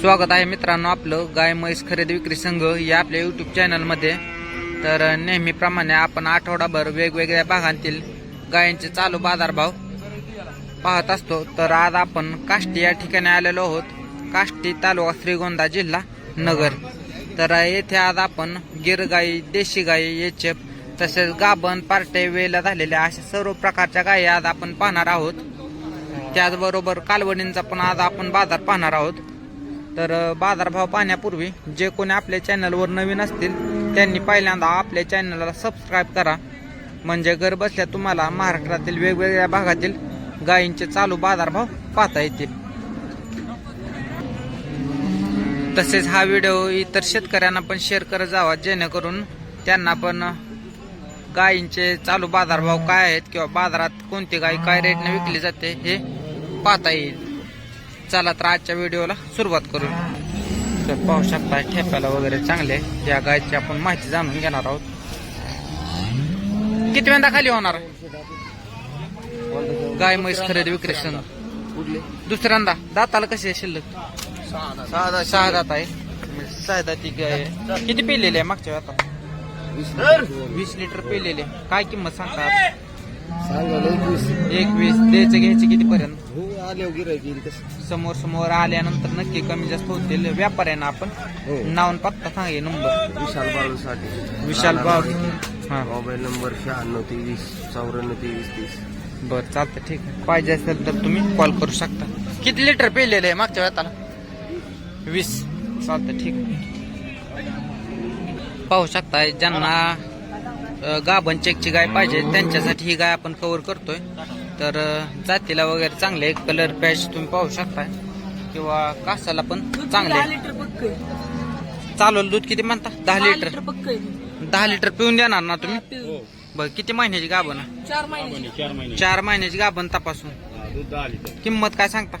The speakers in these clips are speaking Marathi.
स्वागत आहे मित्रांनो आपलं गाय म्हैस खरेदी विक्री संघ या आपल्या यूट्यूब चॅनलमध्ये तर नेहमीप्रमाणे आपण आठवडाभर वेगवेगळ्या भागांतील गायांचे चालू बाजारभाव पाहत असतो. तर आज आपण काष्टी या ठिकाणी आलेलो आहोत. काष्टी तालुका श्रीगोंदा जिल्हा नगर. तर येथे आज आपण गिर गाई देशी गाई एचएफ तसेच गाभण पार्टे वेला झालेल्या अशा सर्व प्रकारच्या गायी आज आपण पाहणार आहोत. त्याचबरोबर कालवणींचा पण आज आपण बाजार पाहणार आहोत. तर बाजारभाव पाहण्यापूर्वी जे कोणी आपल्या चॅनलवर नवीन असतील त्यांनी पहिल्यांदा आपल्या चॅनलला सबस्क्राईब करा. म्हणजे घर बसल्या तुम्हाला महाराष्ट्रातील वेगवेगळ्या भागातील गायींचे चालू बाजारभाव पाहता येतील. तसेच हा व्हिडिओ इतर शेतकऱ्यांना पण शेअर करत जावा जेणेकरून त्यांना पण गायींचे चालू बाजारभाव काय आहेत किंवा बाजारात कोणती गाय काय रेटने विकली जाते हे पाहता येईल. चला तर आजच्या व्हिडिओला सुरुवात करू तर पाहू शकता ठेप्याला वगैरे चांगले. या गायची आपण माहिती जाणून घेणार आहोत. किती वेळा खाली होणार? गाय म्हैस खरेदी विक्री दुसऱ्यांदा दाताला कशी आहे शिल्लक? सहा दात आहे. सहा दाती गाय. किती पिलेले आहे मागच्या वेळा वीस लिटर पिलेले काय किंमत सांगतात एक वीस द्यायचं घ्यायचे किती पर्यंत आले गिरायची कसं समोर समोर आल्यानंतर नक्की कमी जास्त होतील. व्यापार आहे ना आपण हो. नाव आणि पत्ता सांगे नंबर विशाल बाळूसाठी. विशाल हा. मोबाईल नंबर शहाण्णव तेवीस चौऱ्याण्णव तेवीस तीस. बर चालतं ठीक आहे. पाहिजे असेल तर तुम्ही कॉल करू शकता. किती लिटर पिलेले आहे मागच्या वेळाला? वीस. चालतं ठीक आहे. पाहू शकता ज्यांना गाभण चेकची गाय पाहिजे. त्यांच्यासाठी ही गाय आपण कव्हर करतोय. तर जातीला वगैरे चांगले कलर पॅच तुम्ही पाहू शकताय. किंवा कासाला पण चांगले. दहा लिटर पक्क चालवलं दूध किती म्हणता? दहा लिटर. दहा लिटर पिऊन देणार ना तुम्ही? बर किती महिन्याची गाभण आहे? चार महिने चार महिने. चार महिन्याची गाभण तपासून. दूध दहा लिटर. किंमत काय सांगता?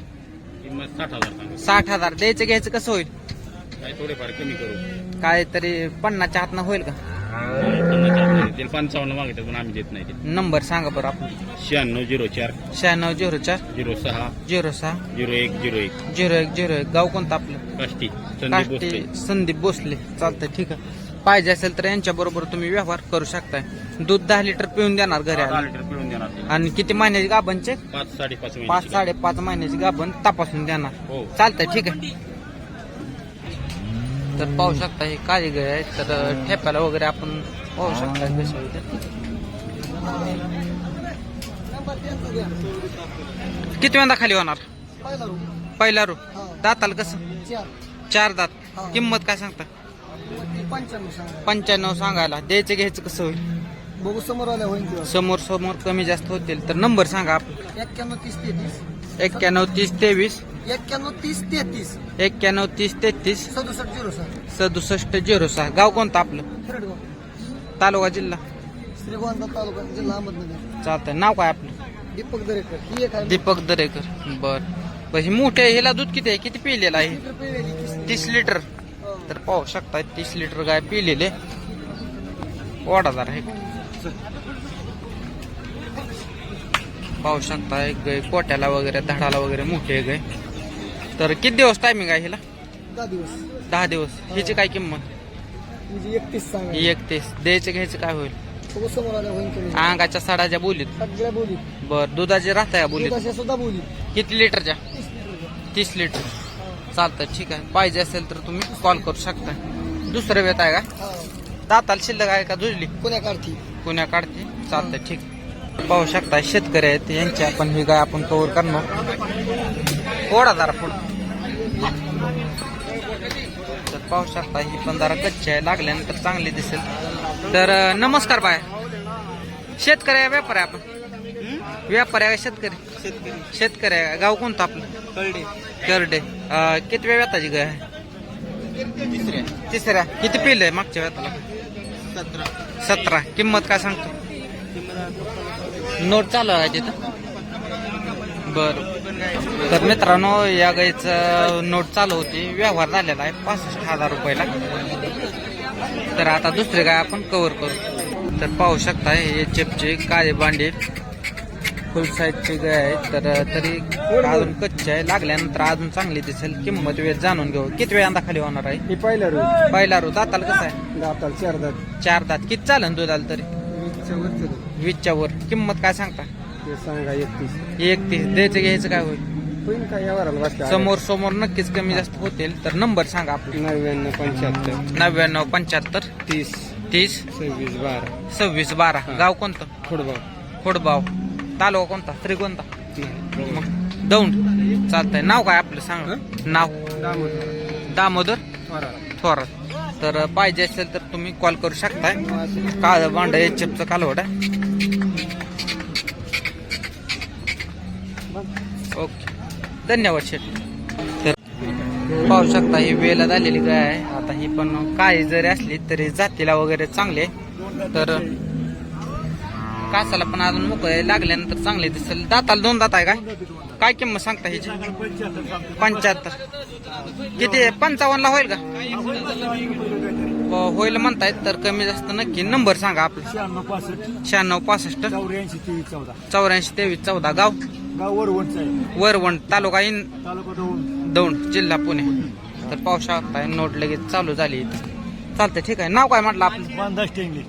साठ हजार द्यायचं घ्यायचं कसं होईल? काय थोडेफार कमी करू. काय तरी पन्नासच्या हातनं होईल का? ते पंचावन्न मागतात पण आम्ही देत नाही ते. नंबर सांगा बरं आपण. शहाण्णव झिरो चार. शहाण्णव झिरो चार. झिरो सहा. झिरो सहा. झिरो एक झिरो एक. झिरो एक झिरो एक. गाव कोणतं आपलं? काष्टी. संदीप भोसले. संदीप भोसले. चालतंय ठीक आहे. पाहिजे असेल तर यांच्या बरोबर तुम्ही व्यवहार करू शकताय. दूध दहा लिटर पिऊन देणार घरी दहा आलं. लिटर पिळून देणार ते. आणि किती महिन्याची गाभणचे? पाच साडेपाच महिने पाच साडेपाच महिन्याची गाभण तपासून देणार. हो. चालतंय ठीक आहे. तर पाहू शकता हे काळी गाय आहे तर ठेप्याला वगैरे आपण पाहू शकता कशा आहे ते. किती वेळा खाली होणार? पहिला रू. दाताला कसं? चार. दात. किंमत काय सांगता? पंच्याण्णव सांगा. पंच्याण्णव सांगायला. द्यायचं घ्यायचं कसं होईल? बघू समोर आल्या होईल किंवा समोर समोर कमी जास्त होतील. तर नंबर सांगा आपण एक्क्याण्णव तीस तेहतीस. एक्क्याण्णव तीस तेवीस. एक्क्याण्णव तीस तेहतीस. एक्क्याण्णव तीस तेहतीस. सदुसष्ट झिरो सहा. सदुसष्ट झिरो सहा. गाव कोणतं आपलं? तालुका जिल्हा? श्रीगोंदा तालुका जिल्हा अहमदनगर. चालतंय. नाव काय आपलं? दीपक दरेकर. ही एक आहे दीपक दरेकर. बर. बर ही मोठे आहे, हिला दूध किती आहे? किती पिलेलं आहे? लिटर तीस तीस लिटर? तर पाहू शकता तीस लिटर गाय पिलेले ओढादार आहे पाहू शकता एक गाय पोट्याला वगैरे धडाला वगैरे मोठी आहे गाय. तर किती दिवस टायमिंग आहे हिला? दहा दिवस. दहा दिवस. हिची काय किंमत? म्हणजे एकतीस सांगा. एकतीस. द्यायचं घ्यायचं काय होईल? बघू समोर आल्या होईल कमी अंगाच्या साडाच्या बोलीत. सगळ्या बोली बर दुधाची राहत्या बोलीत? अशा सुद्धा बोली किती लिटरच्या? तीस लिटर तीस लिटर. चालतं ठीक आहे. पाहिजे असेल तर तुम्ही कॉल करू शकता दुसरं वेत आहे का? हा. दाताला शिल्लक आहे का दुजली कोण्या काढती? पुण्या काढते? चालतं ठीक. पाहू शकता शेतकरी आहेत यांची आपण ही गाय आपण कव्हर करणार. ओढा जरा पुढं. पाहू शकता ही पण जरा कच्ची आहे लागल्यानंतर चांगली दिसेल. तर नमस्कार बाय. शेतकरी आहे व्यापारी आहे आपण. व्यापारी आहे का शेतकरी? शेतकरी आहे? गाव कोणतं आपलं? करडे. अं, किती वेळ व्याताची गाय आहे? तिसऱ्या. तिसऱ्या. किती पिल आहे मागच्या व्याताला सतरा. सतरा. किंमत काय सांगतो? नोट चालू आहे तिथं. बर. तर मित्रांनो या गाईचं नोट चालू होती. व्यवहार झालेला आहे. पासष्ट हजार रुपयाला. तर आता दुसरी गाय आपण कव्हर करू. तर पाहू शकता हे चेपचे काळे बांडे फुल साईजची गाय आहे तर तरी अजून कच्ची आहे. लागल्यानंतर अजून चांगली दिसेल. किंमत वेळ जाणून घेऊ. किती वेळांदा खाली होणार आहे? हे पहिला रोज. पहिला रोज. दाताला कसं आहे? दाताल चार दात चार दात किती चालन दुधाला तरी. वीसच्या वर. किंमत काय सांगता? ते सांगा एकतीस. एकतीस. द्यायचं घ्यायचं काय होईल? पण काय यावराला समोर समोर नक्कीच कमी जास्त होतील. तर नंबर सांगा आपला. नव्याण्णव पंच्याहत्तर. नव्याण्णव पंच्याहत्तर. तीस. तीस. सव्वीस बारा. सव्वीस बारा. गाव कोणतं? खोडबाव. खोडबाव. तालुका कोणता? स्त्री कोणता नाही मग दौंड. चालतंय. नाव काय आपलं? सांग. नाव. दामोदर. दामोदर वराला. थोरात. तर पाहिजे असेल तर तुम्ही कॉल करू शकताय. काळ भांड एचएफचं कालवड आहे. धन्यवाद शेठ. तर पाहू शकता ही वेला झालेली गाय आहे. आता ही पण काही जरी असली तरी जातीला वगैरे चांगले. तर कासाला पण अजून मोकळे लागल्यानंतर चांगले दिसेल. दाताला दोन दात आहे काय? काय किंमत सांगता ह्याची? पंच्याहत्तर. किती पंचावन्नला होईल का? हो, होईल म्हणतायत तर कमी जास्त नक्की नंबर सांगा आपला. शहाण्णव पासष्ट. शहाण्णव पासष्ट. चौऱ्याऐंशी तेवीस चौदा. चौऱ्याऐंशी तेवीस चौदा. गाव? गाव वरवणचं आहे. वरवण तालुका इन तालुका दौंड. दौंड जिल्हा पुणे. तर पाहू शकताय नोट लगेच चालू झाली. इथं. चालतंय ठीक आहे. नाव काय म्हटलं आपलं? बांधा स्टेंगली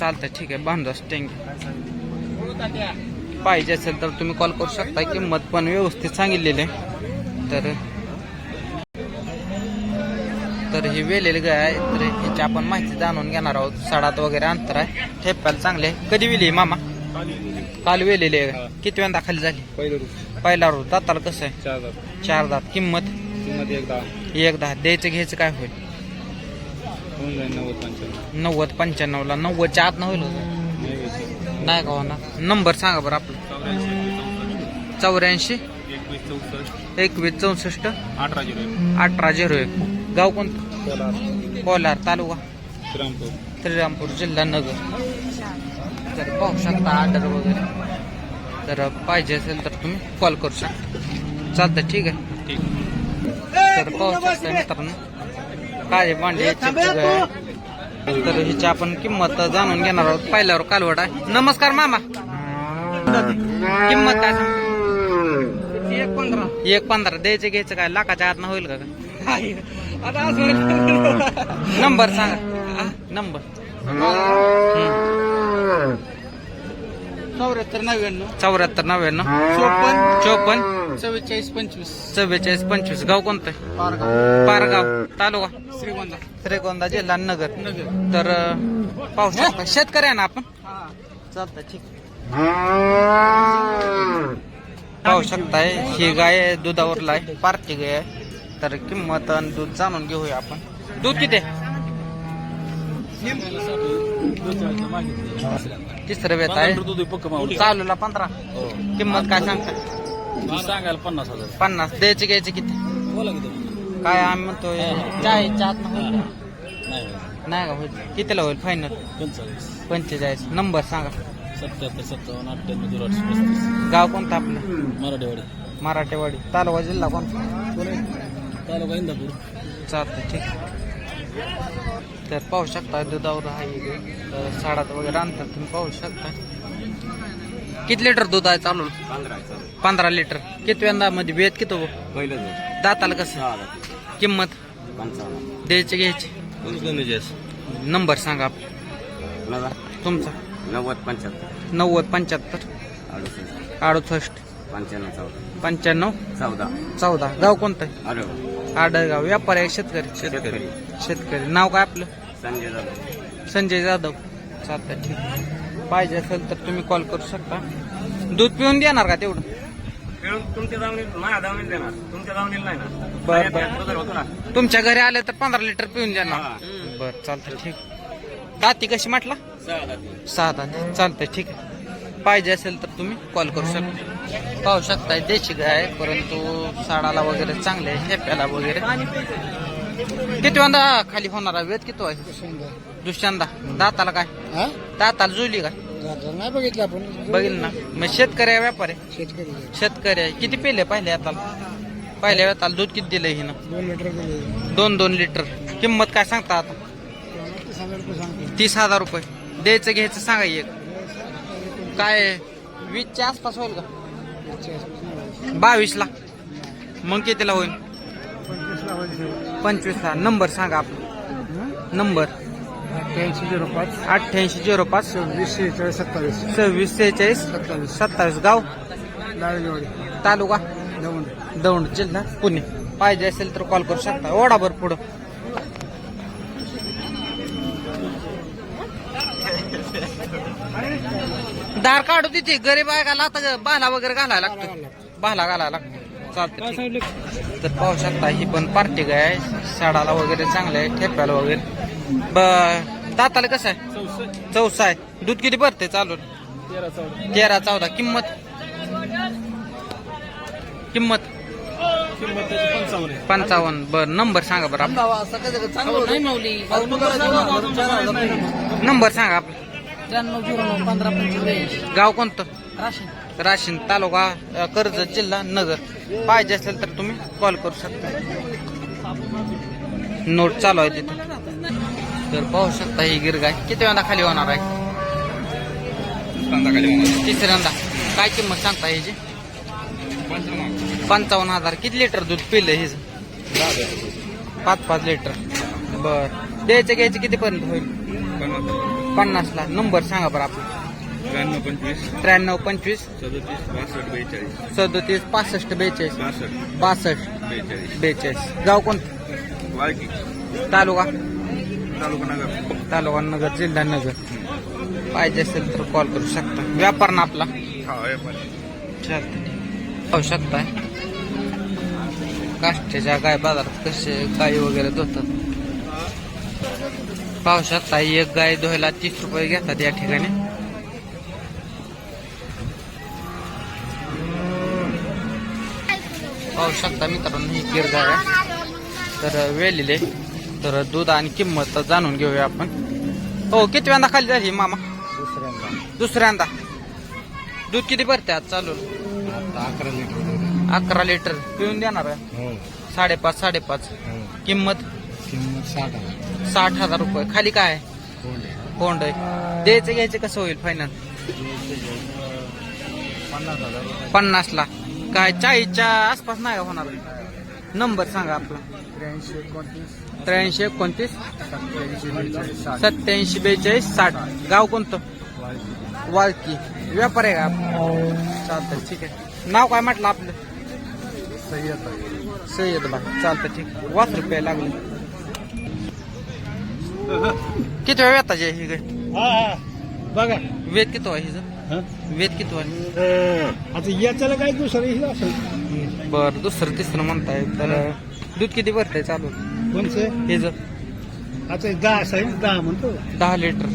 चालतंय ठीक आहे. बांधवास टेंगे पाहिजे असेल तर तुम्ही कॉल करू शकता. किंमत पण व्यवस्थित सांगितलेली आहे. तर तर ही वेलेली गाय आहे. तर ह्याची आपण माहिती जाणून घेणार आहोत. सडात वगैरे अंतर आहे. ठेपायला चांगले. कधी वेली मामा? काल वेलेली आहे. किती वेळा खाली झाली? पहिलं रोज दाताला कसं आहे? चार दात. चार दात. किंमत? एक दहा. द्यायचं घ्यायचं काय होईल? नव्वद पंच्याण्णव. नव्वद पंच्याण्णवला. नव्वदच्या आत होईल. नाही का होणार? नंबर सांगा बरं चौऱ्याऐंशी. चौऱ्याऐंशी एकवीस चौसष्ट. अठरा झिरो एक. अठरा झिरो एक. गाव कोणतं? कोलार. कोलार तालुका. श्रीरामपूर. श्रीरामपूर जिल्हा नगर. तर पाहू शकता ऑर्डर वगैरे. तर पाहिजे असेल तर तुम्ही कॉल करू शकता. चालतं ठीक आहे. ठीक. तर पाहू शकता मित्रांनो काळे भांडे. तर हिची आपण किंमत जाणून घेणार आहोत. पहिल्यावर कालवड आहे. नमस्कार मामा. किंमत काय सांगता? एक पंधरा. एक पंधरा. द्यायचं घ्यायचं काय? लाखाच्या आत होईल का? नंबर सांगा. नंबर. चौऱ्याहत्तर नव्याण्णव. चौऱ्याहत्तर नव्याण्णव. चोपन्न. चोपन्न. चव्वेचाळीस पंचवीस. चव्वेचाळीस पंचवीस. गाव कोणतं? आहे? पारगाव. पारगाव. तालुका? श्रीगोंदा. श्रीगोंदा जिल्हा नगर. नगर. तर शकता. शेतकरी आहे ना आपण? चालतं ठीक. पाहू शकताय ही गाय आहे, दुधावरला आहे पार्टी गाय आहे. तर किंमत आणि दूध जाणून घेऊया आपण. दूध किती आहे? तिसरं वेत आहे. दूध पक्क चालूला पंधरा. हो किंमत काय सांगता? सांगायला पन्नास. हजार पन्नास द्यायचे घ्यायचे किती? बोला काय आम्ही म्हणतो चाय होईल का? नाही नाही का होईल? कितीला होईल फायनल पंचेचाळीस. पंचेचाळीस नंबर सांगा. सत्याहत्तर सत्तावन्न अठ्ठ्याण्णव झिरो आठशे पस्तीस गाव कोणतं आपलं? मराठीवाडी. मराठेवाडी तालुका जिल्हा कोणता? तालुका इंदापूर चालतं ठीक तर पाहू शकता दुधावर आहे साडात वगैरे आणतात तुम्ही पाहू शकता. किती लिटर दूध आहे चालू पंधरा लिटर. किती यंदा मध्ये वेद किती हो? पहिलं दाताला कसं? किंमत? द्यायची घ्यायची? नंबर सांगा आपला. तुमचा? नव्वद पंच्याहत्तर. नव्वद पंच्याहत्तर. अडुसष्ट. अडुसष्ट. पंच्याण्णव चौदा. पंच्याण्णव? चौदा. चौदा. गाव कोणतं? आहे अरे आडगाव व्यापारी आहे शेतकरी. शेतकरी. शेतकरी. नाव काय आपलं? संजय जाधव. संजय जाधव. चालतं ठीक. पाहिजे असेल तर तुम्ही कॉल करू शकता. दूध पिऊन देणार का तेवढं? तुमच्या दावणीत माझ्या दावणीत देणार. तुमच्या दावणीला नाही ना. बर बर. बदल होतो ना. तुमच्या घरी आले तर पंधरा लिटर पिऊन देणार. बर चालतं ठीक. दाती कशी म्हटला? सहा दाती. चालतंय ठीक आहे. पाहिजे असेल तर तुम्ही कॉल करू शकता. पाहू शकताय देशी गाय आहे, परंतु साडाला वगैरे चांगले आहे हेप्याला वगैरे. किती वांदा खाली होणार आहे वेद? किती आहे दुसऱ्यांदा दाताला काय? हा? दाताला जुली काय? नाही बघितलं आपण. बघील ना. मग शेतकरी आहे व्यापारी आहे? शेतकरी शेतकरी आहे. किती पेले पहिल्या हाताला? पहिल्या हाताला दूध किती दिलं हिनं? दोन लिटर दिले दोन दोन लिटर. किंमत काय सांगता आता? सांगते. तीस हजार रुपये. द्यायचं घ्यायचं सांगा एक. काय वीसच्या आसपास होईल का? बावीसला. मग कितीला होईल? पंचवीसला. नंबर सांगा आपला. नंबर. अठ्ठ्याऐंशी झिरो पाच. अठ्ठ्याऐंशी झिरो पाच. सव्वीस शेहेचाळीस सत्तावीस. सव्वीस सेहेचाळीस सत्तावीस. सत्तावीस गाव. तालुका. दौंड. दौंड जिल्हा पुणे. पाहिजे असेल तर कॉल करू शकता. ओढाभर पुढं. दार काढू तिथे गरीब आहे का आता बाला वगैरे घालायला लागतो. बाला घालायला लागतो. चालतं. तर पाहू शकता ही पण पार्टी गाय आहे. साडाला वगैरे चांगलं आहे ठेप्याला वगैरे. ब दाताला कसं आहे? चौसा आहे. दूध किती भरते चालू तेरा चौदा. किंमत? किंमत? पंचावन्न बर नंबर सांगा बरं आपला. नंबर सांगा आपला. त्र्याण्णव झिरो नऊ पंधरा पंचवीस गाव कोणतं? राशीन. राशीन तालुका अ, कर्जत जिल्हा नगर. पाहिजे असेल तर तुम्ही कॉल करू शकता. नोट चालू आहे तिथे. तर पाहू शकता ही गिरगाय. किती वेळा खाली होणार आहे? तिसऱ्यांदा. काय किंमत सांगता ह्याची पंचावन्न हजार. किती लिटर दूध पिलं हिच पाच पाच लिटर. बर. द्यायचं घ्यायचं किती पर्यंत होईल पन्नासला. नंबर सांगा बरं आपला. त्र्याण्णव पंचवीस. त्र्याण्णव पंचवीस. सदतीस बासष्ट बेचाळीस. सदोतीस पासष्ट बेचाळीस. बासष्ट. बासष्ट. बेचाळीस. बेचाळीस. गाव कोणतं वाळकी. तालुका? तालुका नगर. तालुका नगर जिल्हा नगर. पाहिजे असेल तर कॉल करू शकता. व्यापार ना आपला? हा व्यापारी. चालतं पाहू शकताय गाय बाजारात कसे गाई वगैरे धुतात. पाहू शकता एक गाय धुवायला तीस रुपये घेतात या ठिकाणी. पाहू शकता मित्रांनो ही गिर गाय आहे. तर वेलेले. तर दूध आणि किंमत जाणून घेऊया आपण. हो किती वेळा खाली झाली मामा? दुसऱ्यांदा. दुसऱ्यांदा. दूध किती भरते आज चालू अकरा लिटर अकरा लिटर पिऊन देणार आहे? हो. साडेपाच साडेपाच. हो. किंमत? किंमत साठ आहे साठ हजार रुपये. खाली काय? आहे? कोंड. आहे द्यायचं घ्यायचं कसं होईल फायनल पन्नास पन्नासला. काय चाळीसच्या आसपास नाही का होणार? नंबर सांगा आपला. त्र्याऐंशी एकोणतीस. सत्याऐंशी बेचाळीस साठ. गाव कोणतं? वाळकी. व्यापार आहे का? चालतं ठीक आहे. नाव काय म्हटलं आपलं? आहे. सय्यद भाई चालतं ठीक. वाच रुपये लागले. किती वेळ वेताचे ही गाय बघा. वेद किती आहे हिचं? हं? वेद किती आहे? आता याच्याला काय दुसरं हे असेल? बर दुसरं तिसरं म्हणताय. तर दूध किती भरतंय चालू? कोणचं? हिचं. आता दहा साईज दहा म्हणतो. दहा लिटर.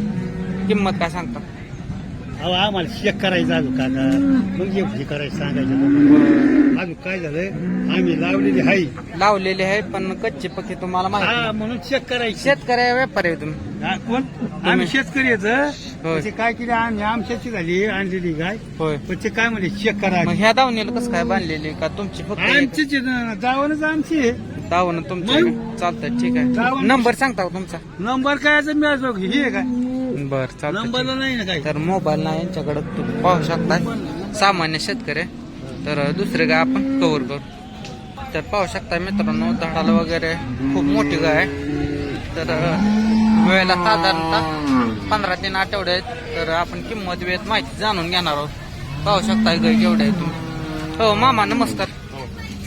किंमत काय सांगता? अहो आम्हाला चेक करायचं अजून काका मग ये हे करायचं सांगायचं अजून काय झालंय? आम्ही लावलेली हाई लावलेले आहे पण कच्चे पक्के तुम्हाला हा माहिती म्हणून चेक करायची. शेतकरी व्यापारी आहे तुम्ही. हा, कोण? आम्ही शेतकरी होय. येत ते काय केलं आम्ही आमच्याची झाली आणलेली गाय. होय. पण ते काय म्हणजे चेक करा. मग ह्या दावणीला कसं काय बांधलेली का तुमची फक्त आमचीच जावणच आमची आहे. दावण तुमचं चालतंय ठीक आहे. दावण- नंबर सांगता का तुमचा? नंबर काय आहे मी हे आहे काय बर नंबरला नाही ना तर मोबाईल नाही यांच्याकडे तुम्ही पाहू शकता सामान्य शेतकरी. आहे. तर दुसरे गाय आपण कव्हर करू. तर पाहू शकता मित्रांनो झाडाला वगैरे खूप मोठी गाय आहे. तर वेळेला साधारणतः पंधरा तीन आठवडे आहेत. तर आपण किंमत वेळेत माहिती जाणून घेणार आहोत. पाहू शकता ही गाय केवढे आहे तुम्ही. हो मामा नमस्कार.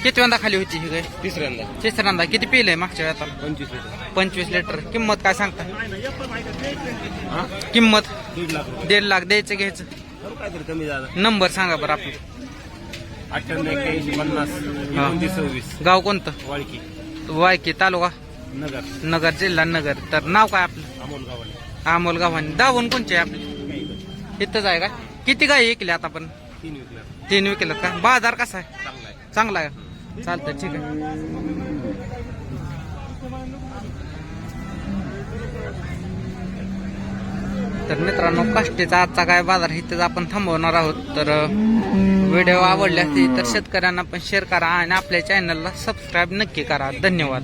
किती वेळा खाली होती ही गाय? तिसऱ्यांदा. तिसऱ्यांदा. किती पिले मागच्या वेळाला? पंचवीस लिटर. पंचवीस लिटर. किंमत काय सांगता? किंमत? दीड लाख दीड लाख द्यायचं घ्यायचं? काहीतरी कमी झालं. नंबर सांगा बरं आपलं. अठ्ठ्याण्णव एक्क्याऐंशी पन्नास एकोणतीस सव्वीस. गाव कोणतं? वाळकी. वायकी तालुका? नगर. नगर जिल्हा नगर. तर नाव काय आपलं? अमोल गावाले अमोल गावाने दावून कोणचे आहे आपले? इथंच. आहे का? किती गाय ऐकल्या आता आपण? तीन विकल्या तीन विकलं का? बाजार कसा आहे? चांगला आहे. चांगला आहे चालतं ठीक आहे. तर मित्रांनो काष्टेचा आजचा काय बाजार इथेच आपण थांबवणार आहोत. तर व्हिडिओ आवडले असतील तर शेतकऱ्यांना पण शेअर करा आणि आपल्या चॅनलला सबस्क्राईब नक्की करा. धन्यवाद.